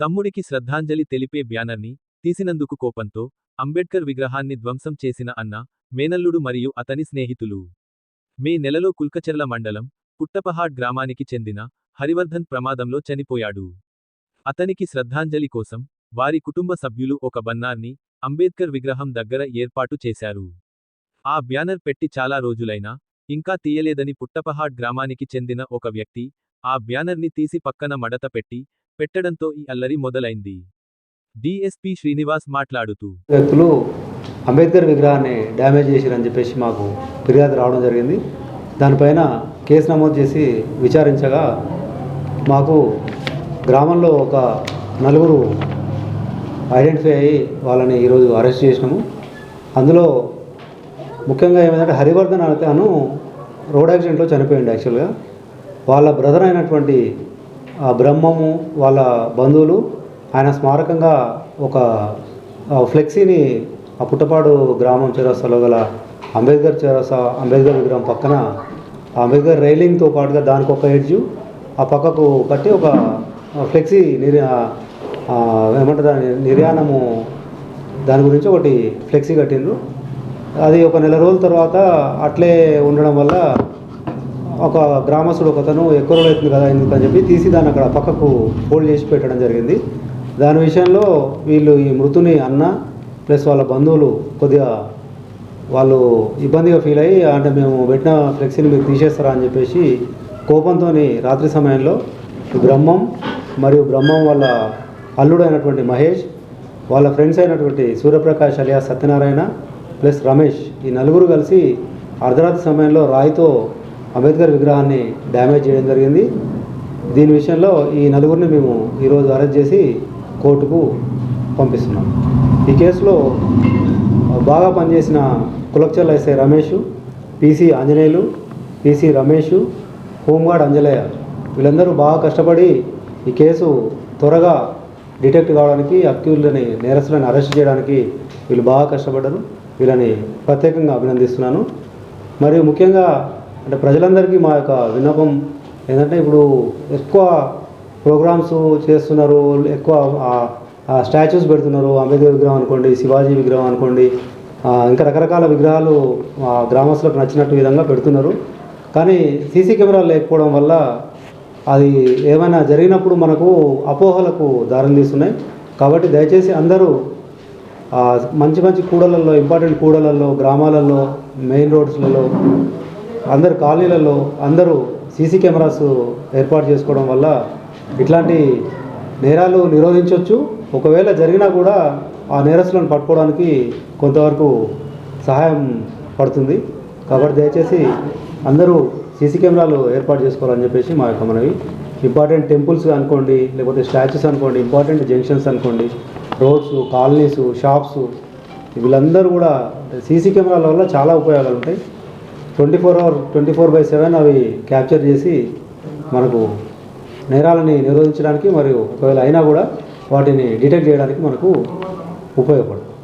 తమ్ముడికి శ్రద్ధాంజలి తెలిపే బ్యానర్ని తీసినందుకు కోపంతో అంబేడ్కర్ విగ్రహాన్ని ధ్వంసం చేసిన అన్న మేనల్లుడు మరియు అతని స్నేహితులు. మే నెలలో కుల్కచెర్ల మండలం పుట్టపహాడ్ గ్రామానికి చెందిన హరివర్ధన్ ప్రమాదంలో చనిపోయాడు. అతనికి శ్రద్ధాంజలి కోసం వారి కుటుంబ సభ్యులు ఒక బన్నార్ని అంబేద్కర్ విగ్రహం దగ్గర ఏర్పాటు చేశారు. ఆ బ్యానర్ పెట్టి చాలా రోజులైనా ఇంకా తీయలేదని పుట్టపహాడ్ గ్రామానికి చెందిన ఒక వ్యక్తి ఆ బ్యానర్ని తీసి పక్కన మడత పెట్టి పెట్టడంతో ఈ అల్లరి మొదలైంది. డిఎస్పి శ్రీనివాస్ మాట్లాడుతూ వ్యక్తులు అంబేద్కర్ విగ్రహాన్ని డ్యామేజ్ చేసిరని చెప్పేసి మాకు ఫిర్యాదు రావడం జరిగింది. దానిపైన కేసు నమోదు చేసి విచారించగా మాకు గ్రామంలో ఒక నలుగురు ఐడెంటిఫై అయ్యి వాళ్ళని ఈరోజు అరెస్ట్ చేసినాము. అందులో ముఖ్యంగా ఏమైందంటే హరివర్ధన్ అనే అతను రోడ్ యాక్సిడెంట్లో చనిపోయింది యాక్చువల్గా. వాళ్ళ బ్రదర్ అయినటువంటి బ్రహ్మము వాళ్ళ బంధువులు ఆయన స్మారకంగా ఒక ఫ్లెక్సీని ఆ పుట్టపాడు గ్రామం చౌరస్తాలో గల అంబేద్కర్ చౌరస్తా అంబేద్కర్ విగ్రహం పక్కన అంబేద్కర్ రైలింగ్తో పాటుగా దానికి ఒక ఎడ్జు ఆ పక్కకు కట్టి ఒక ఫ్లెక్సీ నిర్ ఏమంటారు దాన్ని నిర్యాణము దాని గురించి ఒకటి ఫ్లెక్సీ కట్టిండ్రు. అది ఒక నెల రోజుల తర్వాత అట్లే ఉండడం వల్ల ఒక గ్రామస్తుడు ఒకతను ఎక్కువ రోజులు అవుతుంది కదా ఎందుకని చెప్పి తీసి దాన్ని అక్కడ పక్కకు ఫోల్డ్ చేసి పెట్టడం జరిగింది. దాని విషయంలో వీళ్ళు ఈ మృతుని అన్న ప్లస్ వాళ్ళ బంధువులు కొద్దిగా వాళ్ళు ఇబ్బందిగా ఫీల్ అయ్యి అంటే మేము పెట్టిన ఫ్లెక్సీని మీరు తీసేస్తారా? అని చెప్పేసి కోపంతో రాత్రి సమయంలో బ్రహ్మం మరియు బ్రహ్మం వాళ్ళ అల్లుడు అయినటువంటి మహేష్ వాళ్ళ ఫ్రెండ్స్ అయినటువంటి సూర్యప్రకాష్ అలియా సత్యనారాయణ ప్లస్ రమేష్ ఈ నలుగురు కలిసి అర్ధరాత్రి సమయంలో రాయితో అంబేద్కర్ విగ్రహాన్ని డ్యామేజ్ చేయడం జరిగింది. దీని విషయంలో ఈ నలుగురిని మేము ఈరోజు అరెస్ట్ చేసి కోర్టుకు పంపిస్తున్నాం. ఈ కేసులో బాగా పనిచేసిన Kulkacharla SI Ramesh PC Anjaneyulu PC Ramesh home guard Anjalaiah వీళ్ళందరూ బాగా కష్టపడి ఈ కేసు త్వరగా డిటెక్ట్ కావడానికి అక్యూజ్లని నేరస్తులను అరెస్ట్ చేయడానికి వీళ్ళు బాగా కష్టపడ్డారు. వీళ్ళని ప్రత్యేకంగా అభినందిస్తున్నాను. మరియు ముఖ్యంగా అంటే ప్రజలందరికీ మా యొక్క విన్నపం ఏంటంటే ఇప్పుడు ఎక్కువ ప్రోగ్రామ్స్ చేస్తున్నారు ఎక్కువ స్టాచ్యూస్ పెడుతున్నారు. అంబేద్కర్ విగ్రహం అనుకోండి శివాజీ విగ్రహం అనుకోండి ఇంకా రకరకాల విగ్రహాలు ఆ, గ్రామస్తులకు నచ్చినట్టు విధంగా పెడుతున్నారు. కానీ సీసీ కెమెరాలు లేకపోవడం వల్ల అది ఏమైనా జరిగినప్పుడు మనకు అపోహలకు దారిని తీస్తున్నాయి. కాబట్టి దయచేసి అందరూ మంచి మంచి కూడలలో ఇంపార్టెంట్ కూడలలో గ్రామాలలో మెయిన్ రోడ్స్లలో అందరు కాలనీలలో అందరూ సీసీ కెమెరాస్ ఏర్పాటు చేసుకోవడం వల్ల ఇట్లాంటి నేరాలు నిరోధించవచ్చు ఒకవేళ జరిగినా కూడా ఆ నేరస్తులను పట్టుకోవడానికి కొంతవరకు సహాయం పడుతుంది. కాబట్టి దయచేసి అందరూ సీసీ కెమెరాలు ఏర్పాటు చేసుకోవాలని చెప్పేసి మా యొక్క మనవి. ఇంపార్టెంట్ టెంపుల్స్ అనుకోండి లేకపోతే స్టాచ్యూస్ అనుకోండి ఇంపార్టెంట్ జంక్షన్స్ అనుకోండి రోడ్స్ కాలనీస్ షాప్స్ వీళ్ళందరూ కూడా సీసీ కెమెరాల వల్ల చాలా ఉపయోగాలు ఉంటాయి. Twenty four hour twenty four by seven అవి క్యాప్చర్ చేసి మనకు నేరాలని నిరోధించడానికి మరియు ఒకవేళ అయినా కూడా వాటిని డిటెక్ట్ చేయడానికి మనకు ఉపయోగపడుతుంది.